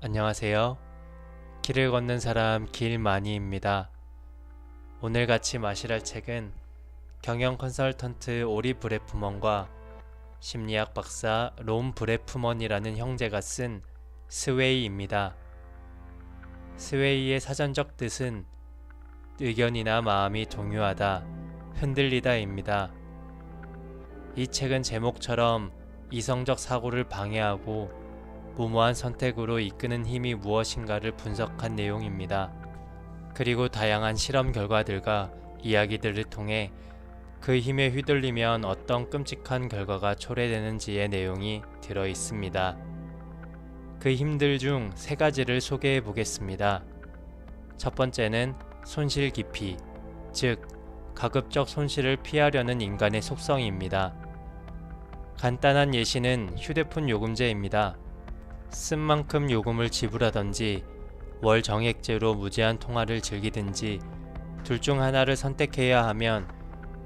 안녕하세요. 길을 걷는 사람 길마니입니다. 오늘 같이 마실할 책은 경영 컨설턴트 오리 브레프먼과 심리학 박사 롬 브레프먼이라는 형제가 쓴 스웨이입니다. 스웨이의 사전적 뜻은 의견이나 마음이 동요하다, 흔들리다입니다. 이 책은 제목처럼 이성적 사고를 방해하고 무모한 선택으로 이끄는 힘이 무엇인가를 분석한 내용입니다. 그리고 다양한 실험 결과들과 이야기들을 통해 그 힘에 휘둘리면 어떤 끔찍한 결과가 초래되는지의 내용이 들어 있습니다. 그 힘들 중 세 가지를 소개해 보겠습니다. 첫 번째는 손실 깊이, 즉, 가급적 손실을 피하려는 인간의 속성입니다. 간단한 예시는 휴대폰 요금제입니다. 쓴 만큼 요금을 지불하던지 월 정액제로 무제한 통화를 즐기든지 둘 중 하나를 선택해야 하면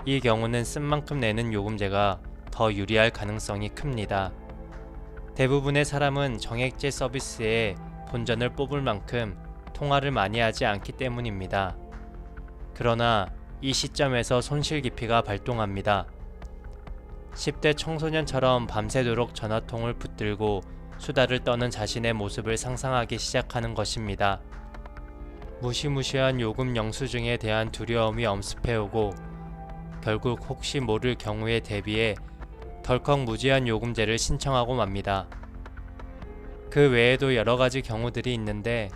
이 경우는 쓴 만큼 내는 요금제가 더 유리할 가능성이 큽니다. 대부분의 사람은 정액제 서비스에 본전을 뽑을 만큼 통화를 많이 하지 않기 때문입니다. 그러나 이 시점에서 손실 깊이가 발동합니다. 10대 청소년처럼 밤새도록 전화통을 붙들고 수다를 떠는 자신의 모습을 상상하기 시작하는 것입니다. 무시무시한 요금 영수증에 대한 두려움이 엄습해오고 결국 혹시 모를 경우에 대비해 덜컥 무제한 요금제를 신청하고 맙니다. 그 외에도 여러 가지 경우들이 있는데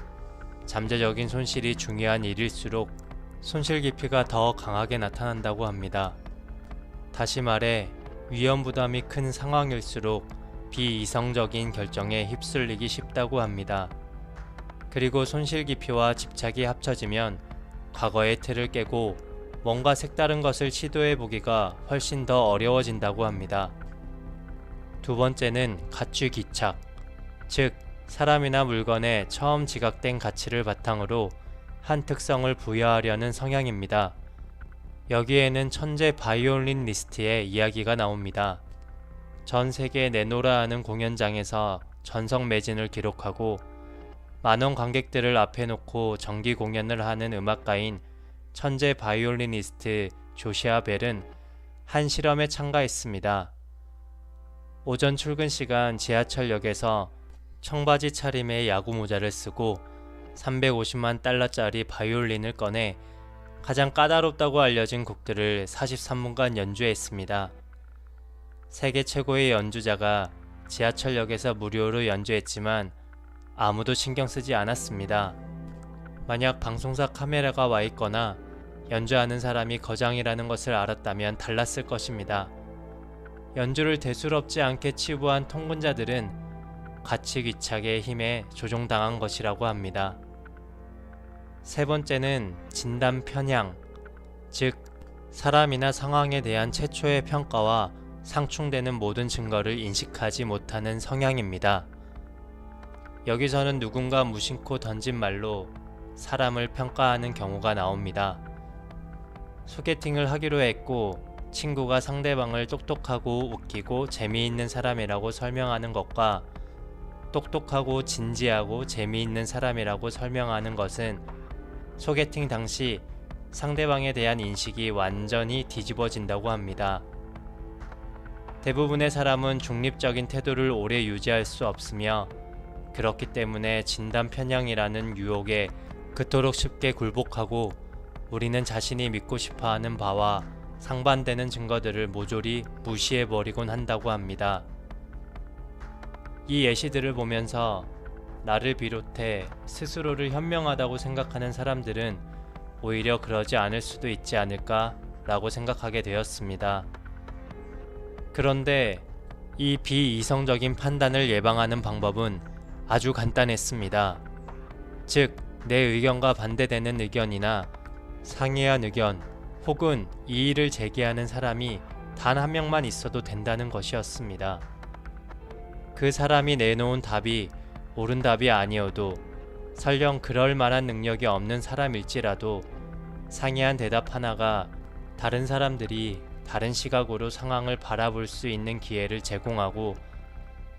잠재적인 손실이 중요한 일일수록 손실 깊이가 더 강하게 나타난다고 합니다. 다시 말해 위험 부담이 큰 상황일수록 비이성적인 결정에 휩쓸리기 쉽다고 합니다. 그리고 손실 깊이와 집착이 합쳐지면 과거의 틀을 깨고 뭔가 색다른 것을 시도해 보기가 훨씬 더 어려워진다고 합니다. 두 번째는 가치 기착, 즉 사람이나 물건에 처음 지각된 가치를 바탕으로 한 특성을 부여하려는 성향입니다. 여기에는 천재 바이올린 리스트의 이야기가 나옵니다. 전 세계 내노라 하는 공연장에서 전성 매진을 기록하고 만원 관객들을 앞에 놓고 정기 공연을 하는 음악가인 천재 바이올리니스트 조시아 벨은 한 실험에 참가했습니다. 오전 출근 시간 지하철역에서 청바지 차림의 야구 모자를 쓰고 350만 달러짜리 바이올린을 꺼내 가장 까다롭다고 알려진 곡들을 43분간 연주했습니다. 세계 최고의 연주자가 지하철역에서 무료로 연주했지만 아무도 신경 쓰지 않았습니다. 만약 방송사 카메라가 와 있거나 연주하는 사람이 거장이라는 것을 알았다면 달랐을 것입니다. 연주를 대수롭지 않게 치부한 통근자들은 가치 귀착의 힘에 조종당한 것이라고 합니다. 세 번째는 진단 편향, 즉 사람이나 상황에 대한 최초의 평가와 상충되는 모든 증거를 인식하지 못하는 성향입니다. 여기서는 누군가 무심코 던진 말로 사람을 평가하는 경우가 나옵니다. 소개팅을 하기로 했고 친구가 상대방을 똑똑하고 웃기고 재미있는 사람이라고 설명하는 것과 똑똑하고 진지하고 재미있는 사람이라고 설명하는 것은 소개팅 당시 상대방에 대한 인식이 완전히 뒤집어진다고 합니다. 대부분의 사람은 중립적인 태도를 오래 유지할 수 없으며 그렇기 때문에 진단 편향이라는 유혹에 그토록 쉽게 굴복하고 우리는 자신이 믿고 싶어 하는 바와 상반되는 증거들을 모조리 무시해버리곤 한다고 합니다. 이 예시들을 보면서 나를 비롯해 스스로를 현명하다고 생각하는 사람들은 오히려 그러지 않을 수도 있지 않을까 라고 생각하게 되었습니다. 그런데 이 비이성적인 판단을 예방하는 방법은 아주 간단했습니다. 즉, 내 의견과 반대되는 의견이나 상이한 의견 혹은 이의를 제기하는 사람이 단 한 명만 있어도 된다는 것이었습니다. 그 사람이 내놓은 답이 옳은 답이 아니어도 설령 그럴 만한 능력이 없는 사람일지라도 상이한 대답 하나가 다른 사람들이 다른 시각으로 상황을 바라볼 수 있는 기회를 제공하고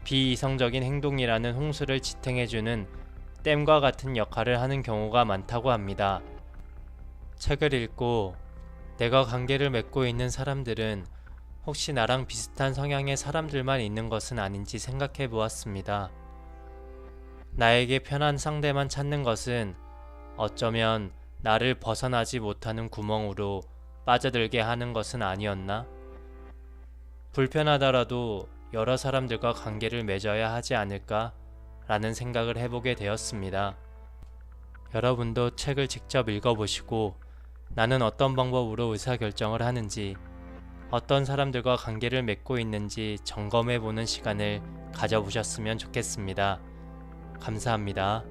비이성적인 행동이라는 홍수를 지탱해주는 댐과 같은 역할을 하는 경우가 많다고 합니다. 책을 읽고 내가 관계를 맺고 있는 사람들은 혹시 나랑 비슷한 성향의 사람들만 있는 것은 아닌지 생각해 보았습니다. 나에게 편한 상대만 찾는 것은 어쩌면 나를 벗어나지 못하는 구멍으로 빠져들게 하는 것은 아니었나? 불편하더라도 여러 사람들과 관계를 맺어야 하지 않을까? 라는 생각을 해보게 되었습니다. 여러분도 책을 직접 읽어보시고 나는 어떤 방법으로 의사결정을 하는지, 어떤 사람들과 관계를 맺고 있는지 점검해 보는 시간을 가져보셨으면 좋겠습니다. 감사합니다.